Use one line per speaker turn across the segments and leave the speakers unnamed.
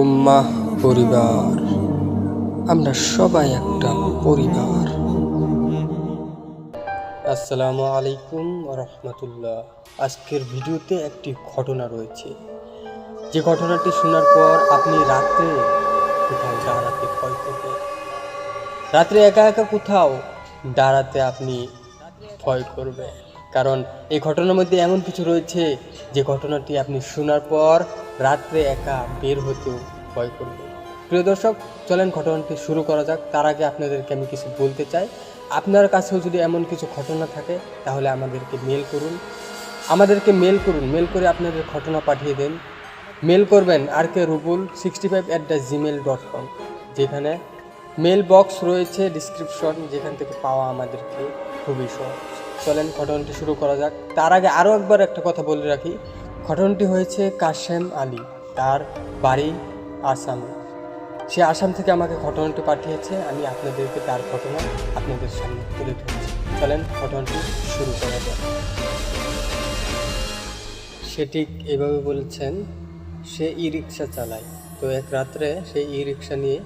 উম্মাহ, পরিবার। আমরা সবাই একটা পরিবার। আসসালামু আলাইকুম রহমতুল্লাহ। আজকের ভিডিওতে একটি ঘটনা রয়েছে। যে ঘটনাটি শোনার পর আপনি রাত্রে কোথাও দাঁড়াতে ভয় করবেন রাত্রে একা একা কোথাও দাঁড়াতে আপনি ভয় করবেন। কারণ এই ঘটনার মধ্যে এমন কিছু রয়েছে যে ঘটনাটি আপনি শোনার পর রাত্রে একা বের হতেও ভয় করবেন প্রিয় দর্শক, চলেন ঘটনাটি শুরু করা যাক। তার আগে আপনাদেরকে আমি কিছু বলতে চাই। আপনার কাছেও যদি এমন কিছু ঘটনা থাকে, তাহলে আমাদেরকে মেল করুন। আমাদেরকে মেল করুন। মেল করে আপনাদের ঘটনা পাঠিয়ে দেন। মেল করবেন R K Rubul sixty five at the Gmail dot com যেখানে মেল বক্স রয়েছে ডিসক্রিপশন যেখান থেকে পাওয়া আমাদেরকে খুবই সহজ। চলেন ঘটনাটি শুরু করা যাক। তার আগে আরও একবার একটা কথা বলে রাখি। ঘটনাটি হয়েছে কাশেম আলী। তার বাড়ি আসামে। সে আসাম থেকে আমাকে ঘটনাটি পাঠিয়েছে, আমি আপনাদেরকে তার ঘটনা আপনাদের সামনে তুলে ধরছি। চলেন ঘটনাটি শুরু করা যাক। সে ঠিক এভাবে বলছেন, সে ই রিক্সা চালায়। তো এক রাত্রে সে ই রিক্সা নিয়ে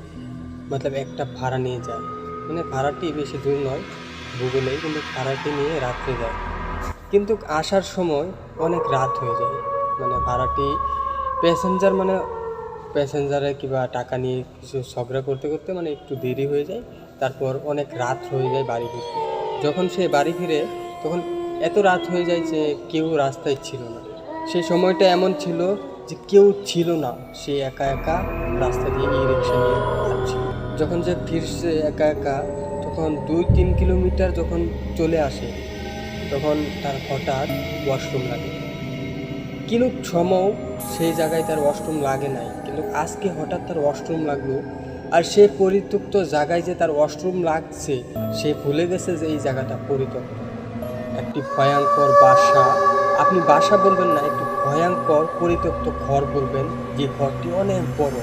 মতলব একটা ভাড়া নিয়ে যায়। মানে ভাড়াটি বেশি দূর নয় গুগলেই কিন্তু ভাড়াটি নিয়ে রাত্রে যায়। কিন্তু আসার সময় অনেক রাত হয়ে যায়। মানে ভাড়াটি প্যাসেঞ্জার মানে প্যাসেঞ্জারে কিংবা টাকা নিয়ে কিছু ঝগড়া করতে করতে মানে একটু দেরি হয়ে যায়, তারপর অনেক রাত হয়ে যায় বাড়ি ফিরতে। যখন সে বাড়ি ফিরে, তখন এত রাত হয়ে যায় যে কেউ রাস্তায় ছিল না। সেই সময়টা এমন ছিল যে কেউ ছিল না, সে একা একা রাস্তা দিয়ে ই রিক্সা নিয়ে যাচ্ছিল যখন যে ফিরছে একা একা, তখন দুই তিন কিলোমিটার যখন চলে আসে, তখন তার হঠাৎ ওয়াশরুম লাগে। কিন্তু সময় সেই জায়গায় তার ওয়াশরুম লাগে নাই। কিন্তু আজকে হঠাৎ তার ওয়াশরুম লাগল আর সে পরিত্যক্ত জায়গায় যে তার ওয়াশরুম লাগছে, সে ভুলে গেছে যে এই জায়গাটা পরিত্যক্ত। একটি ভয়ঙ্কর বাসা। আপনি বাসা বলবেন না, একটি ভয়ঙ্কর পরিত্যক্ত ঘর বলবেন। যে ঘরটি অনেক বড়।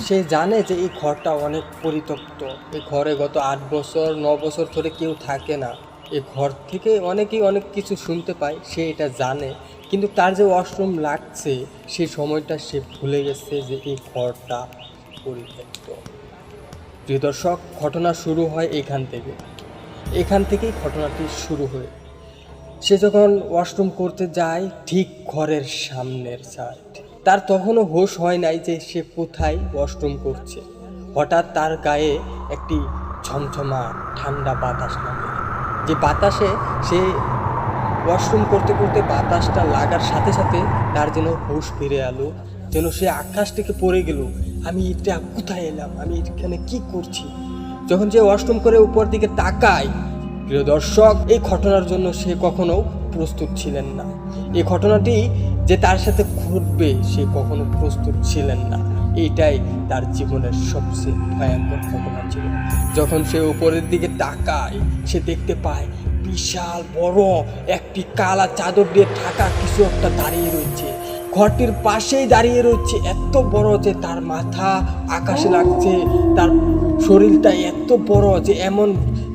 সে জানে যে এই ঘরটা অনেক পরিত্যক্ত। এই ঘরে গত আট বছর, ন বছর ধরে কেউ থাকে না। এই ঘর থেকে অনেকেই অনেক কিছু শুনতে পায়, সে এটা জানে। কিন্তু তার যে ওয়াশরুম লাগছে সেই সময়টা সে ভুলে গেছে যে এই ঘরটা পরিত্যক্ত। প্রিয় দর্শক, ঘটনা শুরু হয় এখান থেকে। এখান থেকেই ঘটনাটি শুরু হয়। সে যখন ওয়াশরুম করতে যায়, ঠিক ঘরের সামনের সাইড তার তখনও হোশ হয় নাই যে সে কোথায় ওয়াশরুম করছে। হঠাৎ তার গায়ে একটি ঝমঝমা ঠান্ডা বাতাস লাগে যে বাতাসে সে ওয়াশরুম করতে করতে বাতাসটা লাগার সাথে সাথে তার যেন হুশ ফিরে এলো, যেন সে আকাশ থেকে পড়ে গেল। আমি এটা কোথায় এলাম? আমি এখানে কি করছি? যখন যে ওয়াশরুম করে উপর দিকে তাকায়, প্রিয় দর্শক, এই ঘটনার জন্য সে কখনো প্রস্তুত ছিলেন না। এই ঘটনাটি যে তার সাথে ঘটবে, সে কখনো প্রস্তুত ছিলেন না। এইটাই তার জীবনের সবচেয়ে ভয়ঙ্কর ঘটনা ছিল। যখন সে উপরের দিকে তাকায়, সে দেখতে পায় বিশাল বড় একটি কালা চাদর দিয়ে থাকা কিছু একটা দাঁড়িয়ে রয়েছে। ঘরটির পাশেই দাঁড়িয়ে রয়েছে এত বড় যে তার মাথা আকাশে লাগছে, তার শরীরটা এত বড় যে এমন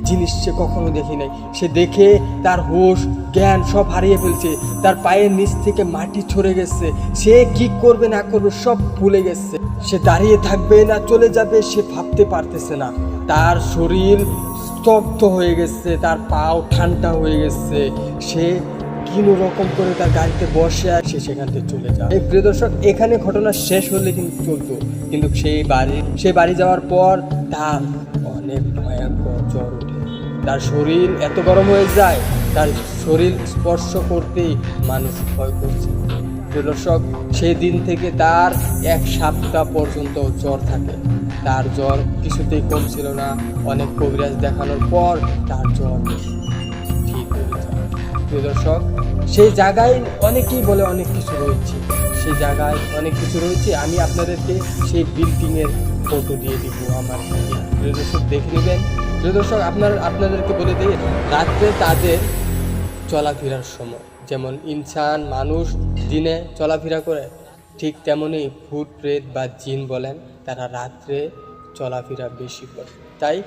জিনিস সে কখনো দেখি নাই। সে দেখে তার হুঁশ, জ্ঞান সব হারিয়ে ফেলছে। তার পায়ের নিচ থেকে মাটি ছড়ে গেছে। সে কি করবে, না করবে সব ভুলে গেছে। সে দাঁড়িয়ে থাকবে না, চলে যাবে, সে ভাবতে পারতেছে না। তার শরীর স্তব্ধ হয়ে গেছে, তার পাও ঠান্ডা হয়ে গেছে। সে কিনো রকম করে তার গাড়িতে বসে আর সে সেখান থেকে চলে যায়। এই প্রিয় দর্শক, এখানে ঘটনা শেষ হলে কিন্তু চলতো। কিন্তু সেই বাড়ি সে বাড়ি যাওয়ার পর তার অনেক ভয়ঙ্কর জ্বর ওঠে তার শরীর এত গরম হয়ে যায়, তার শরীর স্পর্শ করতেই মানুষ ভয় করছে। দর্শক সেই দিন থেকে তার এক সপ্তাহ পর্যন্ত জ্বর থাকে। তার জ্বর কিছুতেই কমছিল না। অনেক কবিরাজ দেখানোর পর তার জ্বর ঠিক হয়ে যায়। দর্শক, সেই জায়গায় অনেকেই বলে অনেক কিছু রয়েছে। সেই জায়গায় অনেক কিছু রয়েছে। আমি আপনাদেরকে সেই বিল্ডিংয়ের ফটো দিয়ে দিব আমার দর্শক, দেখে নেবেন। প্রিয় দর্শক, আপনার, আপনাদেরকে বলে দিই, রাত্রে তাদের চলাফেরার সময়। যেমন ইনসান, মানুষ দিনে চলাফেরা করে, ঠিক তেমনই ভূত প্রেত বা জিন বলেন, তারা রাত্রে চলাফেরা বেশি করে। তাই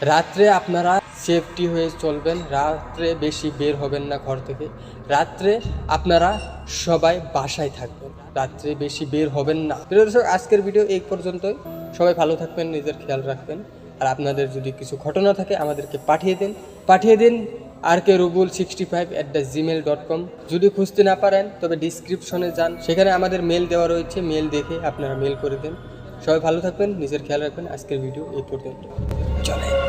রাত্রে আপনারা সেফটি হয়ে চলবেন। রাত্রে বেশি বের হবেন না ঘর থেকে। রাত্রে আপনারা সবাই বাসায় থাকবেন। রাত্রে বেশি বের হবেন না। প্রিয় দর্শক, আজকের ভিডিও এই পর্যন্তই। সবাই ভালো থাকবেন, নিজের খেয়াল রাখবেন। আর আপনাদের যদি কিছু ঘটনা থাকে, আমাদেরকে পাঠিয়ে দিন। পাঠিয়ে দিন R K Rubul sixty five at the Gmail dot com যদি খুঁজতে না পারেন, তবে ডিসক্রিপশনে যান। সেখানে আমাদের মেল দেওয়া রয়েছে। মেল দেখে আপনারা মেল করে দিন। সবাই ভালো থাকবেন, নিজের খেয়াল রাখবেন। আজকের ভিডিও এই পর্যন্ত। চলে